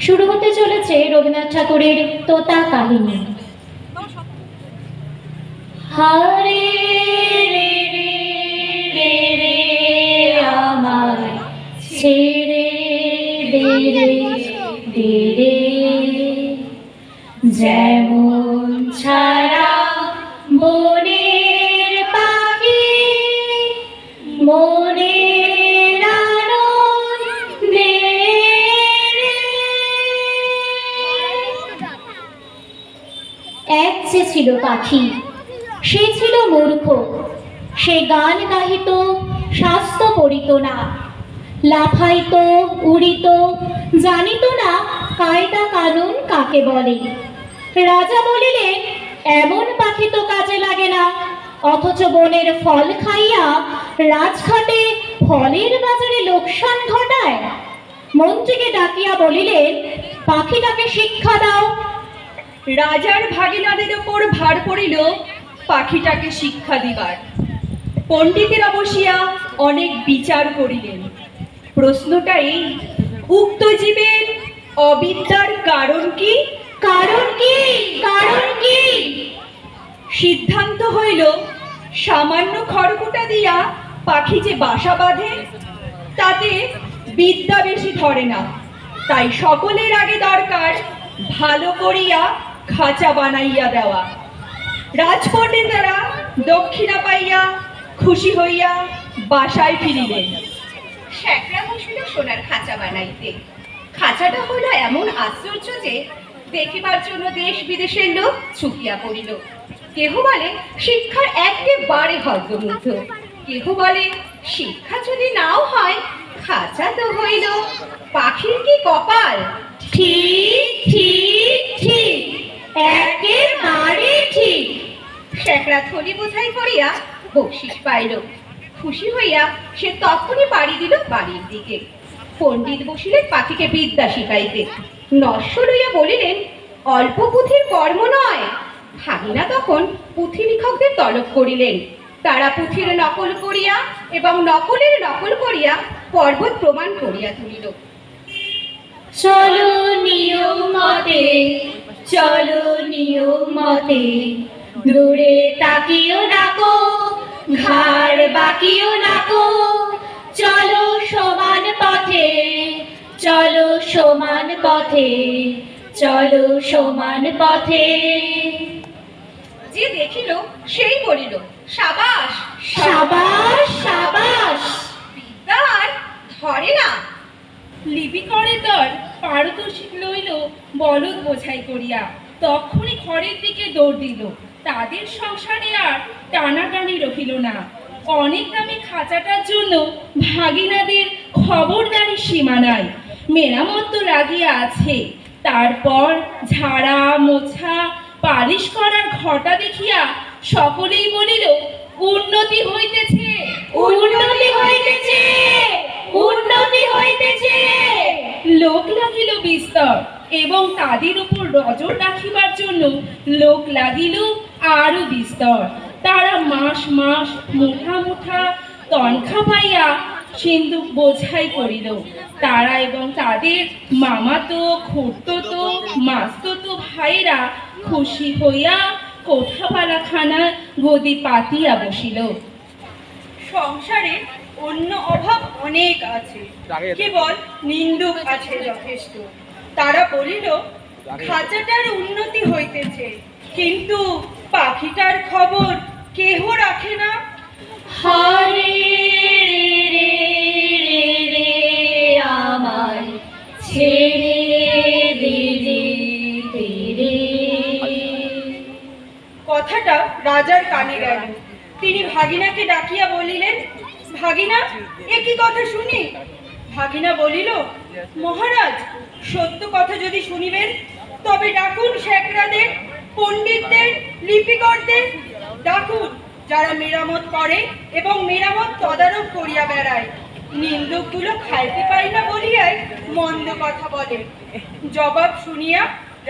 শুরু হতে চলেছে রবীন্দ্রনাথ ঠাকুরের তোতা কাহিনী। হারে যেমন ছাড়া ছিল পাখি। সে ছিল মূর্খ। সে গান গাহিত, স্বাস্থ্য পড়িত না। লাফাইত, উড়িত, জানিত না কায়দা কানুন কাকে বলে। রাজা বলিলেন, এমন পাখি তো কাজে লাগে না। অথচ বনের ফল খাইয়া রাজঘাটে ফলের বাজারে লোকসান ঘটায়। মন্ত্রীকে ডাকিয়া বলিলেন, পাখিটাকে শিক্ষা দাও। রাজার ভাগিনাদের ওপর ভার পড়িল পাখিটাকে শিক্ষা দিবার। পণ্ডিতেরা বসিয়া অনেক বিচার করিলেন। প্রশ্নটা এই উক্ত জীবের অবিদ্যার কারণ কি? কারণ কি? কারণ কি? সিদ্ধান্ত হইল সামান্য খড়কুটা দিয়া পাখি যে বাসা বাঁধে তাতে বিদ্যা বেশি ধরে না। তাই সকলের আগে দরকার ভালো করিয়া খাঁচা বানাইয়া দেওয়া। রাজপণ্ডিতেরা দক্ষিণা পাইয়া খুশি হইয়া বাসায় ফিরিলেন। শ্যাকরা বসিল সোনার খাঁচা বানাইতে। খাঁচাটা হলো এমন আশ্চর্য যে, দেখিবার জন্য দেশ বিদেশের লোক ছুটিয়া পড়িল। কেহ বলে, শিক্ষার একেবারে হদ্দমুগ্ধ কেহ বলে, শিক্ষা যদি নাও হয়, খাঁচা তো হইল। পাখির কি কপাল? শ্যাকরা থলি বোঝাই করিয়া বকশিস পাইল। খুশি হইয়া সে তখনই পাড়ি দিল বাড়ির দিকে। পণ্ডিত বসিলেন পাখিকে বিদ্যা শিখাইতে। নশ্বর হইয়া বলিলেন, অল্প পুঁথির কর্ম নয়। ভাগিনা তখন পুঁথি লিখকদের তলব করিলেন। তারা পুঁথির নকল করিয়া এবং নকলের নকল করিয়া পর্বত প্রমাণ করিয়া তুলিল। চলো নিয়ম মতে, চলো নিয়ম মতে দূরে তাকিও নাকো ঘাড় বাকিও নাকো চলো সমান পথে চলো সমান পথে চলো সমান পথে। যে দেখিল সেই বলিল সাবাস সাবাস সাবাস। বিদ্যার ধরে না। লিপিকরে দল পারদর্শী লইল বলদ বোঝাই করিয়া তখনই ঘরের দিকে দৌড় দিল। তাদের সংসারে আর টানাটানি রহিল না। অনেক দামি খাঁচাটার জন্য ভাগিনাদের খবরদারি সীমানায় মেরামত তো লাগিয়া আছে। তারপর ঝাড়া, মোছা, পালিশ করার ঘটা দেখিয়া সকলেই বলিল, উন্নতি হইতেছে উন্নতি হইতেছে উন্নতি হইতেছে। লোক লাগিল বিস্তর এবং তাদের উপর নজর রাখিবার জন্য লোক লাগিল আরও বিস্তর। তারা মাস মাস মুঠা মুঠা তনখা পাইয়া সিন্ধু বোঝাই করিল। তারা এবং তাদের মামাতো খুঁড়তো মাস্ততো ভাইরা খুশি হইয়া কোঠাপালাখানা গদি পাতিয়া বসিল। সংসারে অন্য অভাব অনেক আছে। কেবল নিন্দুক আছে যথেষ্ট। তারা বলিল খাঁচাটার উন্নতি হইতেছে কিন্তু পাখিটার খবর কেহ রাখে না? হরে রে রে রে আমায় ছেড়ে দে রে দে রে। কথাটা রাজার কানে গেল। তিনি ভাগিনাকে ডাকিয়া বলিলেন ভাগিনা এ কি কথা শুনি? ভাগিনা বলিল মহারাজ সত্য কথা যদি শুনিবেন তবে ডাকুন শেখরাদের। পণ্ডিতদের, লিপিকরদের, ডাকুন, যারা মেরামত করে এবং মেরামত তদারক করিয়া বেড়ায়। নিন্দুকগুলো খাইতে পারি না বলিয়াই মন্দ কথা বলে। জবাব শুনিয়া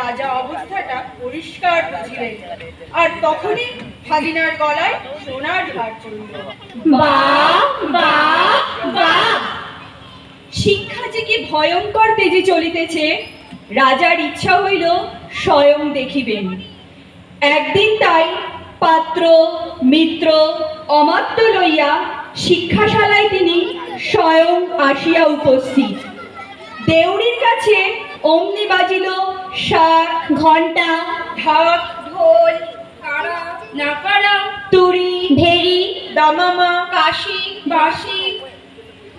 রাজা অবস্থাটা পরিষ্কার বুঝিলেন। আর তখনই ভাগিনার গলায় সোনার হার চলিল। শিক্ষা যে কি ভয়ঙ্কর তেজে চলিতেছে, রাজার ইচ্ছা হইল স্বয়ং দেখিবেন। একদিন তাই পাত্র, মিত্র অমাত্য লইয়া শিক্ষাশালায় তিনি স্বয়ং আসিয়া উপস্থিত। দেউড়ির কাছে অমনি বাজিল শাক ঘণ্টা ঢাক, ঢোল কারা নাকারা তুরি ভেরি দামামা, কাশি, বাঁশি,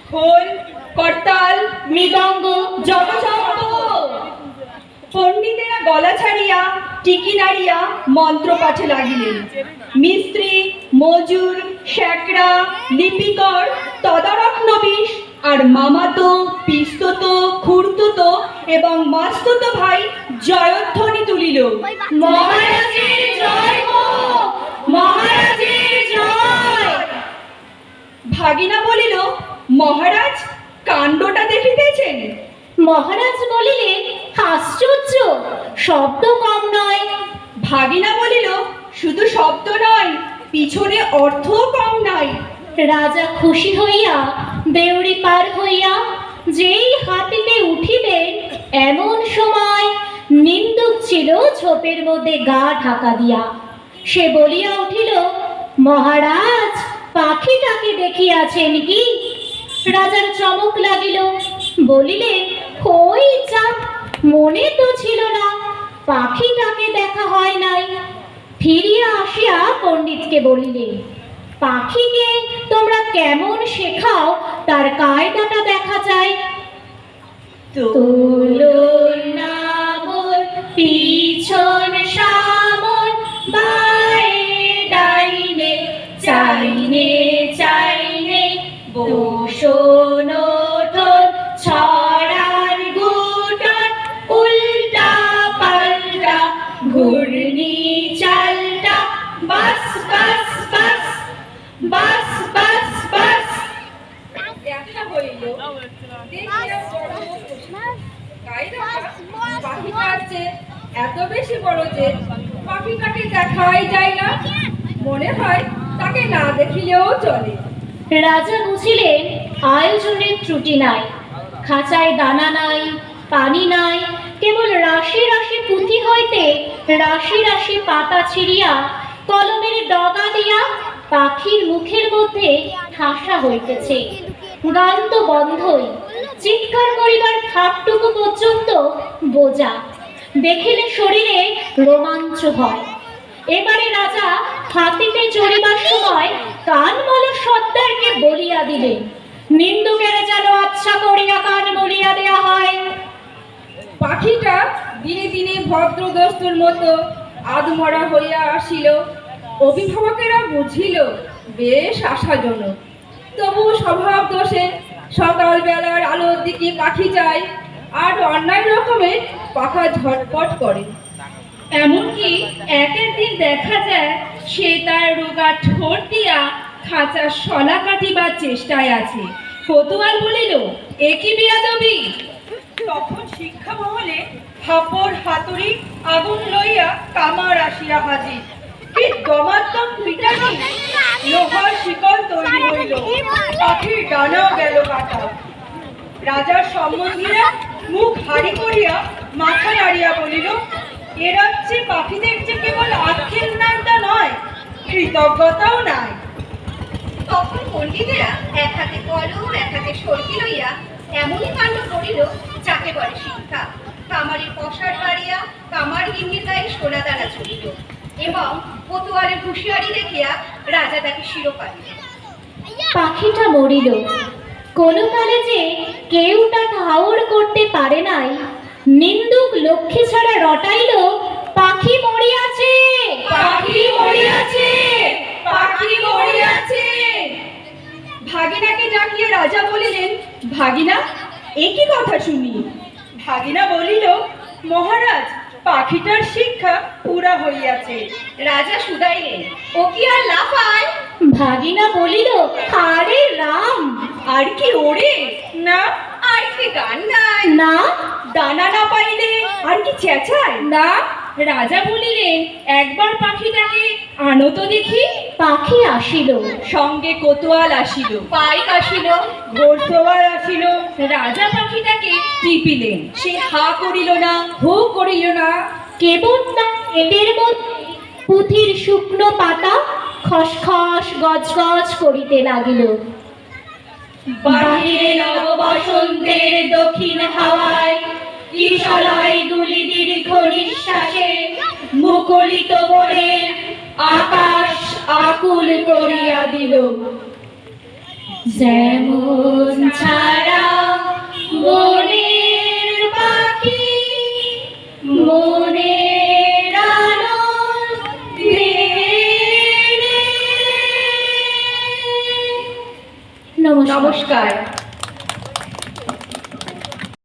খোল, করতাল, মৃদঙ্গ জপচম্প পণ্ডিতেরা গলা ছাড়িয়া, টিকি নাড়িয়া মন্ত্র পাঠে লাগিলেন। মিস্ত্রি, মজুর শ্যাকরা লিপিকর, তদারক নবিশ আর মামাতো, পিস্তত খুড়তুতো এবং মাস্তত ভাই জয়ধ্বনি তুলিল। মহারাজের ভাগিনা বলিল, মহারাজ, কাণ্ডটা দেখিতেছেন? মহারাজ বলিলেন আশ্চর্য! শব্দ কম নয়। ভাগিনা বলিল, শুধু শব্দ নয়, পিছনে অর্থও কম নয়। রাজা খুশি হইয়া দেউড়ি পার হইয়া, যেই হাতিতে উঠিবেন এমন সময় নিন্দুক ছিল ঝোপের মধ্যে গা ঢাকা দিয়া। সে বলিয়া উঠিল, মহারাজ, পাখিটাকে দেখিয়াছেন কি? রাজার চমক লাগিল বলিলেন ওই চাপ মনে তো ছিল না, পাখিটাকে দেখা হয় নাই। ফিরিয়া আসিয়া পণ্ডিতকে বলিলে, পাখিকে তোমরা কেমন শেখাও, তার কায়দাটা দেখা যায়? তো বাস বাস বাস বাস বাস তাকে না দেখিলেও চলে রাজা বুঝিলেন, আয়োজনের ত্রুটি নাই। খাঁচায় দানা নাই, পানি নাই, কেবল রাশি রাশি পুঁথি হইতে রাশি রাশি পাতা ছিঁড়িয়া কলমের ডগা দিয়া পাখির মুখের মধ্যে ঠাসা হইতেছে। গান তো বন্ধই চিৎকার করিবার থাকটুকু পর্যন্ত বোঝা। দেখিলে শরীরে রোমাঞ্চ হয়। এবারে রাজা হাতিতে চড়িবার সময় কান মলা সর্দারকে বলিয়া দিলেন, নিন্দুকের যেন আচ্ছা করিয়া কান বলিয়া দেয়া হয়। পাখিটা দিনে দিনে ভদ্র দস্তুর মতো আদমরা হইয়া আসিল। অভিভাবকেরা বুঝিল, বেশ আশাজনক। তবু স্বভাব দোষে সকালবেলার আলোর দিকে পাখি যায় আর অন্যায় রকমের পাখা ঝটপট করে। এমনকি এক একদিন দেখা যায় সে তার রোগা ঠোঁট দিয়া খাঁচার শলা কাটিবার চেষ্টায় আছে। কতুয়াল বলিল একই বিয়াদবি? তখন শিক্ষা মহলে হাপড় হাতুড়ি আগুন লইয়া কামার আসিয়া হাজির। কি দমাত্মক পিটানি লোহার শিকল তৈরি হইল। পাখির ডানাও গেল কাটা। রাজার সম্বন্ধীরা মুখ হারি করিয়া মাথা নাড়িয়া বলিল এ রাজ্যে পাখিদের যে কেবল আক্ষেপ নামটা নয় কৃতজ্ঞতাও নাই। তখন পণ্ডিতেরা এক হাতে কলম এক হাতে সরকি লইয়া এমনই কাণ্ড করিল যাকে বলে শিক্ষা। কামারের পশার বাড়িয়া কামার গিন্নির গায়ে সোনা দানা চলিল এবং পতুয়ারের হুঁশিয়ারি দেখিয়া রাজা তাকে শিরোপা পাখিটা মরিল। কোনো কালে যে কেউ তা ঠাউর করতে পারে নাই নিন্দুক লক্ষ্মী ছাড়া রটাইল পাখি মরিয়াছে। পাখি মরিয়াছে পাখি মরিয়াছে। ভাগিনাকে ডাকিয়ে রাজা বলিলেন ভাগিনা একই কথা শুনি? ভাগিনা বলিল মহারাজ পাখিটার শিক্ষা পুরা হইয়াছে। রাজা শুধাইলেন ও কি আর লাফায়? ভাগিনা বলিল আরে রাম আর কি ওরে? না আর কি গান গায়? না। দানা না পাইলে আর কি চেঁচায়? না। রাজা বলিলেন একবার পাখিটাকে আনো তো দেখি। পাখি আসিল। সঙ্গে কোতোয়াল আসিল। পাইক আসিল। ঘোড়সওয়ার আসিল। রাজা পাখিটাকে টিপিলেন। সে হা করিল না হু করিল না। কেবল তার পেটের মধ্যে পুঁথির শুকনো পাতা খসখস গজগজ করিতে লাগিল। বাহিরে নব বসন্তের দক্ষিণ হাওয়ায় কিশলয় দুলি দীর্ঘ নিঃশ্বাসে মুকলিত বনে আকাশ আকুল করিয়া দিল। যেমন ছাড়া মনের পাখি মনে নমস্কার।